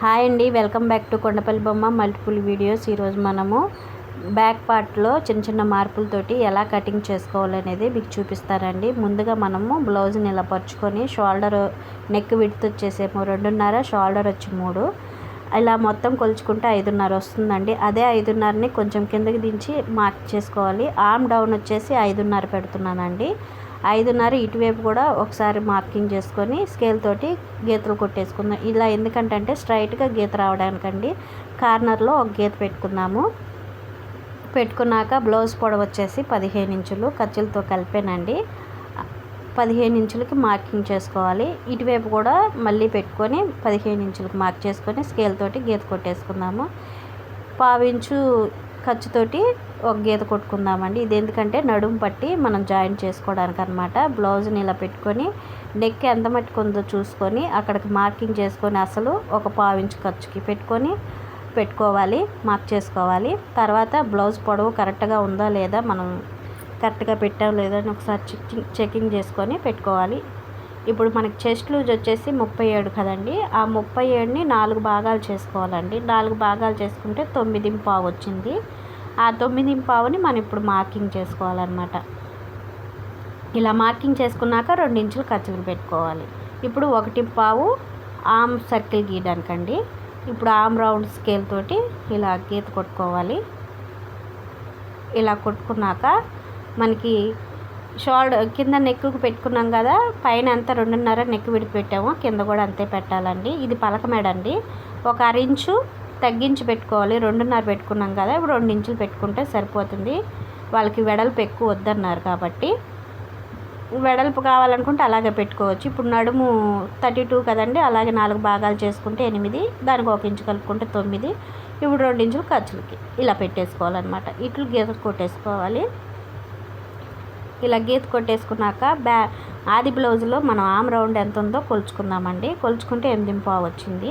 Hi అండి welcome back to Kondapalli బొమ్మ multiple videos. ఈరోజు మనము బ్యాక్ పార్ట్లో చిన్న చిన్న మార్పులతోటి ఎలా కటింగ్ చేసుకోవాలనేది మీకు చూపిస్తారండి ముందుగా మనము బ్లౌజ్ని ఇలా పరుచుకొని షోల్డర్ నెక్ విడ్త్ వచ్చేసేమో రెండున్నర షోల్డర్ వచ్చి మూడు. ఇలా మొత్తం కొలుచుకుంటే ఐదున్నర వస్తుందండి. అదే ఐదున్నరని కొంచెం కిందకి దించి మార్క్ చేసుకోవాలి. ఆర్మ్ డౌన్ వచ్చేసి ఐదున్నర పెడుతున్నానండి. ఐదున్నర ఇటువైపు కూడా ఒకసారి మార్కింగ్ చేసుకొని స్కేల్ తోటి గీతలు కొట్టేసుకుందాం. ఇలా ఎందుకంటే స్ట్రైట్గా గీత రావడానికండి. కార్నర్లో ఒక గీత పెట్టుకుందాము. పెట్టుకున్నాక బ్లౌజ్ పొడవు వచ్చేసి పదిహేను ఇంచులు. ఖర్చులతో కలిపానండి. పదిహేను ఇంచులకి మార్కింగ్ చేసుకోవాలి. ఇటువైపు కూడా మళ్ళీ పెట్టుకొని పదిహేను ఇంచులకి మార్క్ చేసుకొని స్కేల్ తోటి గీత కొట్టేసుకుందాము. పావించు ఖర్చుతోటి ఒక గీత కొట్టుకుందామండి. ఇది ఎందుకంటే నడుము పట్టి మనం జాయిన్ చేసుకోవడానికి అనమాట బ్లౌజ్ని ఇలా పెట్టుకొని నెక్ ఎంత మట్టుకుందో చూసుకొని అక్కడికి మార్కింగ్ చేసుకొని అసలు ఒక పావించు ఖర్చుకి పెట్టుకొని పెట్టుకోవాలి మార్క్ చేసుకోవాలి. తర్వాత బ్లౌజ్ పొడవు కరెక్ట్గా ఉందా లేదా మనం కరెక్ట్గా పెట్టాం లేదా అని ఒకసారి చెకింగ్ చెకింగ్ చేసుకొని పెట్టుకోవాలి. ఇప్పుడు మనకి చెస్ట్ లూజ్ వచ్చేసి ముప్పై ఏడు కదండి. ఆ ముప్పై ఏడుని నాలుగు భాగాలు చేసుకోవాలండి. నాలుగు భాగాలు చేసుకుంటే తొమ్మిది పావు వచ్చింది. ఆ తొమ్మిది పావుని మనం ఇప్పుడు మార్కింగ్ చేసుకోవాలన్నమాట. ఇలా మార్కింగ్ చేసుకున్నాక రెండు ఇంచులు ఖర్చులు పెట్టుకోవాలి. ఇప్పుడు ఒకటి పావు ఆమ్ సర్కిల్ గీయడానికండి. ఇప్పుడు ఆమ్ రౌండ్ స్కేల్ తోటి ఇలా గీత కొట్టుకోవాలి. ఇలా కొట్టుకున్నాక మనకి షోల్డర్ కింద నెక్కు పెట్టుకున్నాం కదా పైన అంతా రెండున్నర నెక్ విడిపెట్టాము కింద కూడా అంతే పెట్టాలండి. ఇది పలక మేడ ఒక అరించు తగ్గించి పెట్టుకోవాలి. రెండున్నర పెట్టుకున్నాం కదా ఇప్పుడు రెండు ఇంచులు పెట్టుకుంటే సరిపోతుంది. వాళ్ళకి వెడల్పు ఎక్కువ వద్దన్నారు కాబట్టి. వెడల్పు కావాలనుకుంటే అలాగే పెట్టుకోవచ్చు. ఇప్పుడు నడుము థర్టీ టూ కదండి అలాగే నాలుగు భాగాలు చేసుకుంటే ఎనిమిది దానికి ఒక ఇంచు కలుపుకుంటే తొమ్మిది. ఇప్పుడు రెండు ఇంచులు ఖర్చులకి ఇలా పెట్టేసుకోవాలన్నమాట. ఇట్లు గీత కొట్టేసుకోవాలి. ఇలా గీత కొట్టేసుకున్నాక బ్యా ఆది బ్లౌజ్లో మనం ఆమ్ రౌండ్ ఎంత ఉందో కొలుచుకుందామండి. కొలుచుకుంటే ఎనిమిది పావు వచ్చింది.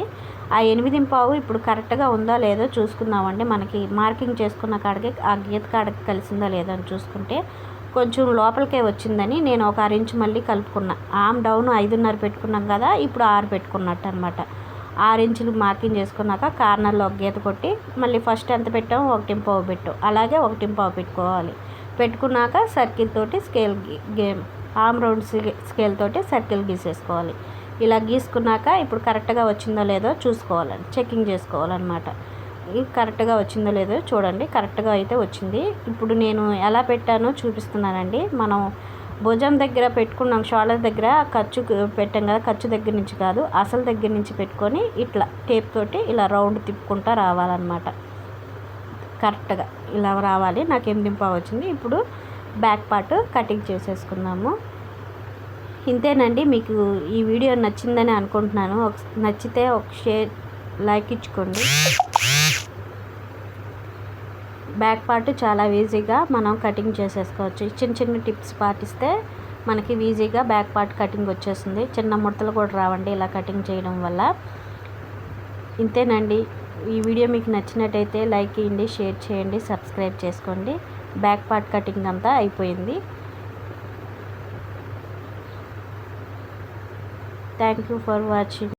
ఆ ఎనిమిది పావు ఇప్పుడు కరెక్ట్గా ఉందో లేదో చూసుకుందామండి. మనకి మార్కింగ్ చేసుకున్న కాడికి ఆ గీత కాడికి కలిసిందో లేదో అని చూసుకుంటే కొంచెం లోపలికే వచ్చిందని నేను ఒక అరించ్ మళ్ళీ కలుపుకున్నా. ఆమ్ డౌన్ ఐదున్నర పెట్టుకున్నాం కదా ఇప్పుడు ఆరు పెట్టుకున్నట్టు అనమాట ఆరు ఇంచులు మార్కింగ్ చేసుకున్నాక కార్నర్లో ఒక గీత కొట్టి మళ్ళీ ఫస్ట్ ఎంత పెట్టాము ఒకటి పావు పెట్టు. అలాగే ఒకటి పావు పెట్టుకోవాలి. పెట్టుకున్నాక సర్కిల్ తోటి స్కేల్ గేమ్ ఆమ్ రౌండ్ స్కేల్ తోటి సర్కిల్ గీసేసుకోవాలి. ఇలా గీసుకున్నాక ఇప్పుడు కరెక్ట్గా వచ్చిందో లేదో చూసుకోవాలండి చెకింగ్ చేసుకోవాలన్నమాట. కరెక్ట్గా వచ్చిందో లేదో చూడండి కరెక్ట్గా అయితే వచ్చింది. ఇప్పుడు నేను ఎలా పెట్టానో చూపిస్తున్నానండి. మనం భుజం దగ్గర పెట్టుకున్నాం షోల్డర్ దగ్గర ఖర్చు పెట్టాం కదా ఖర్చు దగ్గర నుంచి కాదు అసలు దగ్గర నుంచి పెట్టుకొని ఇట్లా టేప్ తోటి ఇలా రౌండ్ తిప్పుకుంటా రావాలన్నమాట. కరెక్ట్గా ఇలా రావాలి నాకు ఎనిమిది వచ్చింది. ఇప్పుడు బ్యాక్ పార్ట్ కటింగ్ చేసేసుకుందాము. ఇంతేనండి మీకు ఈ వీడియో నచ్చిందని అనుకుంటున్నాను. నచ్చితే ఒక షేర్ లైక్ ఇచ్చుకోండి. బ్యాక్ పార్ట్ చాలా ఈజీగా మనం కటింగ్ చేసేసుకోవచ్చు. చిన్న చిన్న టిప్స్ పాటిస్తే మనకి ఈజీగా బ్యాక్ పార్ట్ కటింగ్ వచ్చేస్తుంది. చిన్న ముడతలు కూడా రావండి ఇలా కటింగ్ చేయడం వల్ల. ఇంతేనండి ఈ వీడియో మీకు నచ్చినట్టయితే లైక్ చేయండి షేర్ చేయండి సబ్స్క్రైబ్ చేసుకోండి. బ్యాక్ పార్ట్ కటింగ్ అంతా అయిపోయింది. Thank you for watching